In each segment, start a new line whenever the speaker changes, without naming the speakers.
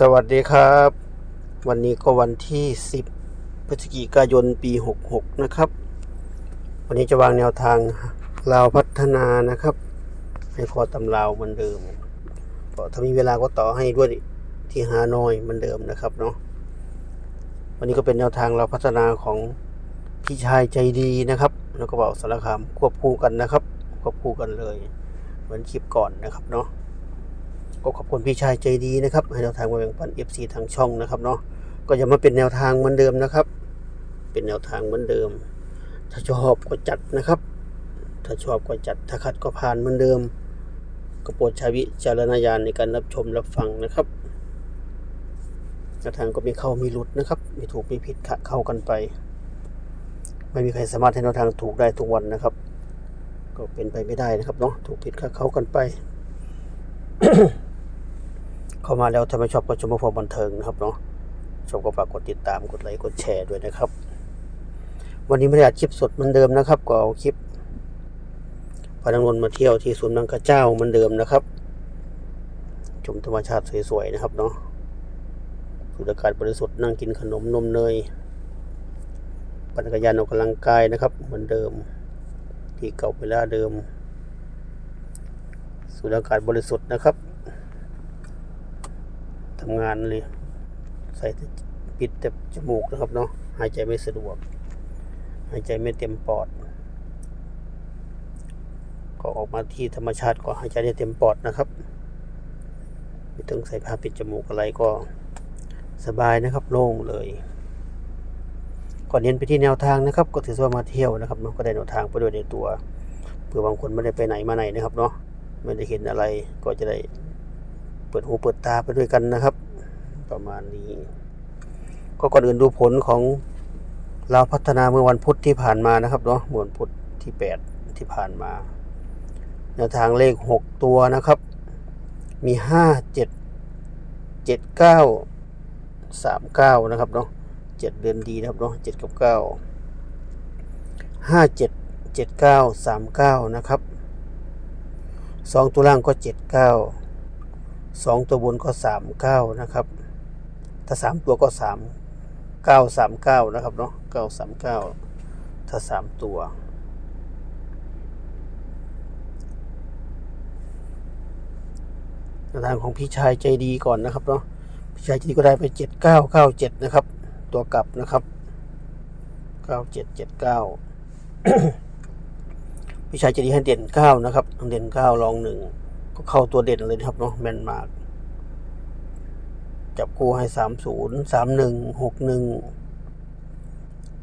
สวัสดีครับ วันนี้ก็วันที่ 10 พฤศจิกายนปี 66 นะครับ วันนี้จะวางแนวทางลาวพัฒนานะครับ ให้คอตำลาวเหมือนเดิมก็ถ้ามีเวลาก็ต่อให้ด้วยที่ฮานอยเหมือนเดิมนะครับเนาะวันนี้ก็เป็นแนวทางเราวพัฒนาของพี่ชายใจดีนะครับ แล้วก็บอกสารคามควบคู่กันนะครับ ควบคู่กันเลย เหมือนคลิปก่อนนะครับเนาะ ก็ขอบคุณพี่ชายใจดีนะครับให้แนวทางมาแบ่งปัน FC ทางช่องนะครับเนาะก็จะมาเป็นแนวทางเหมือนเดิมนะครับ เป็นแนวทางเหมือนเดิม ถ้าชอบก็จัดนะครับ ถ้าชอบก็จัดถ้าขัดก็ผ่านเหมือนเดิมก็โปรดใช้วิจารณญาณในการรับชมรับฟังนะครับแนวทางก็มีเข้ามีหลุดนะครับ มีถูกมีผิดขะเข้ากันไป ไม่มีใครสามารถให้แนวทางถูกได้ทุกวันนะครับ ก็เป็นไปไม่ได้นะครับเนาะถูกผิดขะเข้ากันไป เข้ามาแล้วถ้าไม่ชอบก็ชมมาพอบันเทิงนะครับเนาะชอบก็ฝากกดติดตามกดไลค์กดแชร์ด้วยนะครับ วันนี้ไม่ได้อัดคลิปสดเหมือนเดิมนะครับ ก็เอาคลิปพานังนนมาเที่ยวที่สวนนางกระเจ้าเหมือนเดิมนะครับ ชมธรรมชาติสวยๆนะครับเนาะสูดอากาศบริสุทธิ์นั่งกินขนมนมเนยปั่นจักรยานออกกำลังกายนะครับ เหมือนเดิม ที่เก่าเวลาเดิมสูดอากาศบริสุทธิ์นะครับ ทำงานเลย ใส่ปิดแต่จมูกนะครับเนาะหายใจไม่สะดวก หายใจไม่เต็มปอด ก็ออกมาที่ธรรมชาติก็หายใจได้เต็มปอดนะครับไม่ต้องใส่ผ้าปิดจมูกอะไรก็สบายนะครับโล่งเลยก่อนเน้นไปที่แนวทางนะครับ ก็ถือว่ามาเที่ยวนะครับเนาะก็ได้แนวทางไปด้วยในตัวเผื่อบางคนไม่ได้ไปไหนมาไหนนะครับเนาะไม่ได้เห็นอะไรก็จะได้ ปิดหูเปิดตาไปด้วยกันนะครับ ประมาณนี้ ก็ก่อนอื่นดูผลของเราพัฒนาเมื่อวันพุธที่ผ่านมานะครับเนาะเมื่อวันพุธที่ 8 ที่ผ่านมาแนวทางเลข 6 ตัวนะครับ มี 5 7 7 9 3 9 นะครับเนาะ7เดือนดีนะครับเนาะ7กับ 9 5 7 7 9 3 9 นะครับสองตัวล่างก็เจ็ดเก้า สองตัวบนก็สามเก้านะครับ ถ้าสามตัวก็สามเก้าสามเก้านะครับเนาะเก้าสามเก้าถ้าสามตัว ทางของพี่ชายใจดีก่อนนะครับเนาะพี่ชายใจดีก็ได้ไปเจ็ดเก้าเก้าเจ็ดนะครับ ตัวกลับนะครับเก้าเจ็ดเจ็ดเก้าพี่ชายใจดีให้เด่นเก้านะครับเด่นเก้าลองหนึ่ง ก็เข้าตัวเด่นเลยครับเนาะแมนมากจับคู่ให้สามศูนย์สามหนึ่งหกหนึ่ง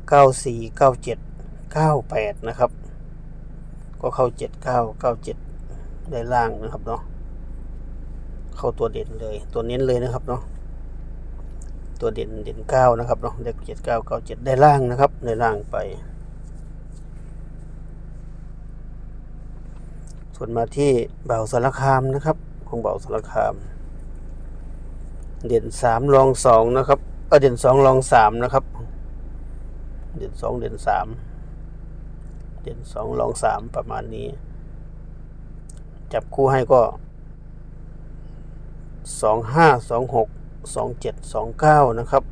เก้าสี่เก้าเจ็ดเก้าแปดนะครับ ก็เข้าเจ็ดเก้าเก้าเจ็ดได้ล่างนะครับเนาะเข้าตัวเด่นเลย ตัวเน้นเลยนะครับเนาะตัวเด่นเด่นเก้านะครับเนาะเด็กเจ็ดเก้าเก้าเจ็ดได้ล่างนะครับ ได้ล่างไป ส่วนมาที่เบาสารคามนะครับ ของเบาสารคาม เด่นสามรองสองนะครับเออเด่นสองรองสามนะครับ เด่นสองเด่นสามเด่นสองรองสามประมาณนี้ จับคู่ให้ก็สองห้าสองหกสองเจ็ดสองเก้านะครับ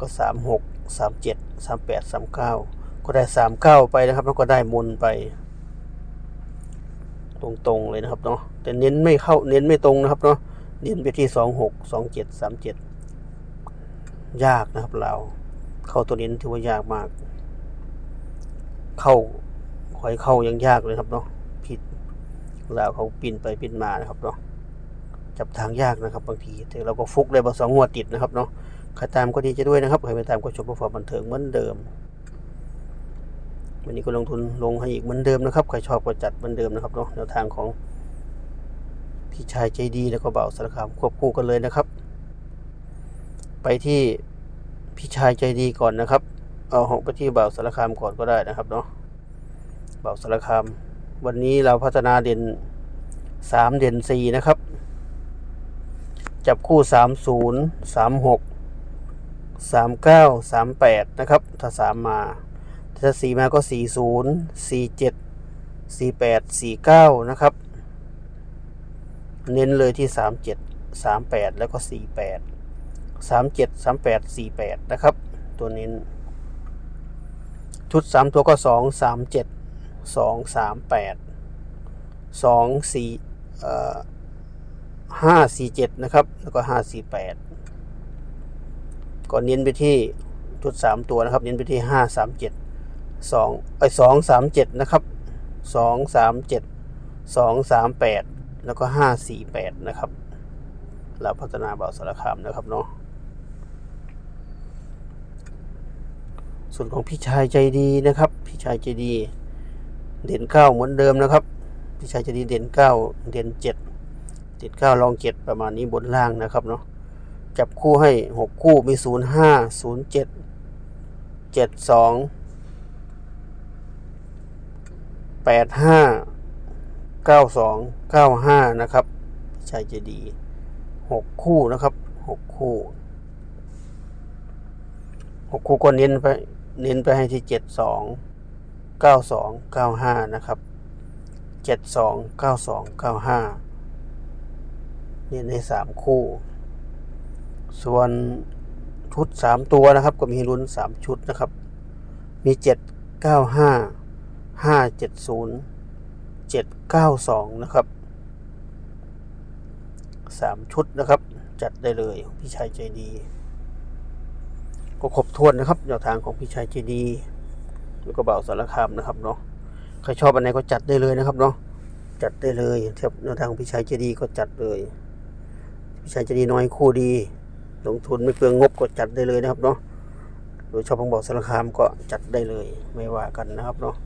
ก็สามหกสามเจ็ดสามแปดสามเก้าก็ได้สามเก้าไปนะครับ แล้วก็ได้มนไป ตรงๆเลยนะครับเนาะแต่เน้นไม่เข้าเน้นไม่ตรงนะครับเนาะเน้นไปที่สองหกสองเจ็ดสามเจ็ดยากนะครับเราเข้าตัวเน้นถือว่ายากมาก เข้าคอยเข้ายังยากเลยครับเนาะผิดเราเขาปีนไปปีนมานะครับเนาะจับทางยากนะครับบางทีแต่เราก็ฟุกได้บาสองงวติดนะครับเนาะใครตามก็ดีจะด้วยนะครับใครไม่ตามก็ชมประฟอร์บันเทิงเหมือนเดิม วันนี้ก็ลงทุนลงให้อีกเหมือนเดิมนะครับ ใครชอบก็จัดเหมือนเดิมนะครับเนาะแนวทางของพี่ชายใจดีแล้วก็เบาสารคามควบคู่กันเลยนะครับ ไปที่พี่ชายใจดีก่อนนะครับ เอาหอกไปที่เบาสารคามก่อนก็ได้นะครับเนาะเบาสารคาม วันนี้เราพัฒนาเด่นสามเด่นสี่นะครับ จับคู่สามศูนย์สามหกสามเก้าสามแปดนะครับ ถ้าสามมา ถ้าสี่มาก็สี่ศูนย์สี่เจ็ดสี่แปดสี่เก้านะครับ เน้นเลยที่สามเจ็ดสามแปดแล้วก็สี่แปดสามเจ็ดสามแปดสี่แปดนะครับ ตัวเนี้ชุดสามตัวก็สองสามเจ็ดสองสามแปดสองสี่เอ่อห้าสี่เจ็ดนะครับ แล้วก็ห้าสี่แปดก็เน้นไปที่ชุดสามตัวนะครับ เน้นไปที่ห้าสามเจ็ด สองไอ้สองสามเจ็ดนะครับสองสามเจ็ดสองสามแปดแล้วก็ห้าสี่แปดนะครับเราพัฒนาเบาสารคามนะครับเนาะส่วนของพี่ชายใจดีนะครับ พี่ชายใจดี เด่นเก้าเหมือนเดิมนะครับ พี่ชายใจดีเด่นเก้าเด่นเจ็ดเด่นเก้ารองเจ็ดประมาณนี้บนล่างนะครับเนาะจับคู่ให้หกคู่มีศูนย์ห้าศูนย์เจ็ดเจ็ดสอง แปดห้าเก้าสองเก้าห้านะครับชายใจดีหกคู่นะครับหกคู่หกคู่ก็เน้นไปเน้นไปให้ที่เจ็ดสองเก้าสองเก้าห้านะครับเจ็ดสองเก้าสองเก้าห้านี่ในสามคู่ ส่วนชุดสามตัวนะครับ ก็มีลุ้นสามชุดนะครับ มีเจ็ ดเก้าห้าเจ็ดศูนย์เจ็ดเก้าสองนะครับสามชุดนะครับ จัดได้เลยพี่ชายใจดี ก็ครบถ้วนนะครับแนวทางของพี่ชายใจดี แล้วก็เบาสารคามนะครับเนาะใครชอบอันไหนก็จัดได้เลยนะครับเนาะจัดได้เลยเทียบแนวทางของพี่ชายเจดีก็จัดเลยพี่ชายเจดีน้อยคู่ดี ลงทุนไม่เปลืองงบก็จัดได้เลยนะครับเนาะโดยชอบของเบาสารคามก็จัดได้เลยไม่ว่ากันนะครับเนาะ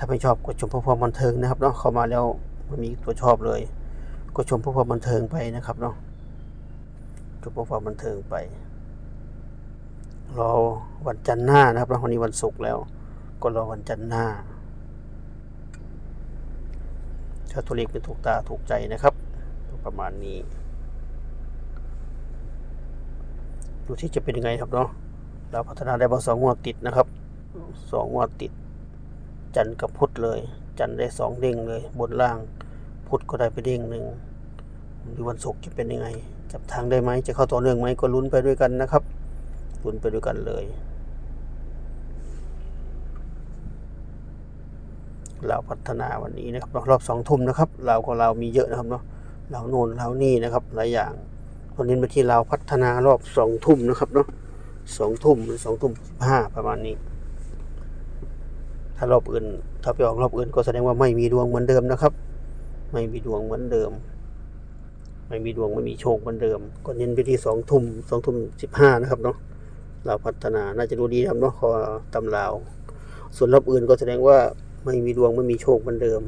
ถ้าไม่ชอบก็ชมเพื่อความบันเทิงนะครับเนาะเข้ามาแล้วมันมีตัวชอบเลยก็ชมเพื่อความบันเทิงไปนะครับเนาะชมเพื่อความบันเทิงไปรอวันจันทร์หน้านะครับแล้ววันนี้วันศุกร์แล้ว ก็รอวันจันทร์หน้าถ้าตัวเลขเป็นถูกตาถูกใจนะครับ ประมาณนี้ดูที่จะเป็นยังไงครับเนาะเราพัฒนาได้มาสองงวดติดนะครับสองงวดติด จันทร์กับพุธเลย จันทร์ได้สองเด้งเลย บนล่าง พุธก็ได้ไปเด้งหนึ่งดูวันศุกร์จะเป็นยังไง จับทางได้ไหมจะเข้าต่อเนื่องไหมก็ลุ้นไปด้วยกันนะครับลุ้นไปด้วยกันเลยเราพัฒนาวันนี้นะครับรอบสองทุ่มนะครับเราก็เรามีเยอะนะครับเนาะเราโน่นเรานี่นะครับหลายอย่างวันนี้มาที่เราพัฒนารอบสองทุ่มนะครับเนาะสองทุ่มหรือสองทุ่มห้าประมาณนี้ ถ้ารอบอื่น ถ้าไปออกรอบอื่นก็แสดงว่าไม่มีดวงเหมือนเดิมนะครับ ไม่มีดวงเหมือนเดิม ไม่มีดวงไม่มีโชคเหมือนเดิม ก็เน้นไปที่สองทุ่มสองทุ่มสิบห้านะครับเนาะเราพัฒนาน่าจะดูดีครับเนาะขอตำราว ส่วนรอบอื่นก็แสดงว่าไม่มีดวงไม่มีโชคเหมือนเดิม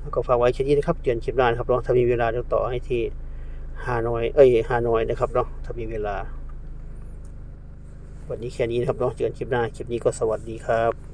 แล้วก็ฝากไว้แค่นี้นะครับเตือนคลิปหน้านครับเนาะถ้ามีเวลาเดี๋ยวต่อให้ที่ฮานอย เอ้ยฮานอยนะครับเนาะถ้ามีเวลา วันนี้แค่นี้นะครับเนาะเจอกันคลิปหน้า คลิปนี้ก็สวัสดีครับ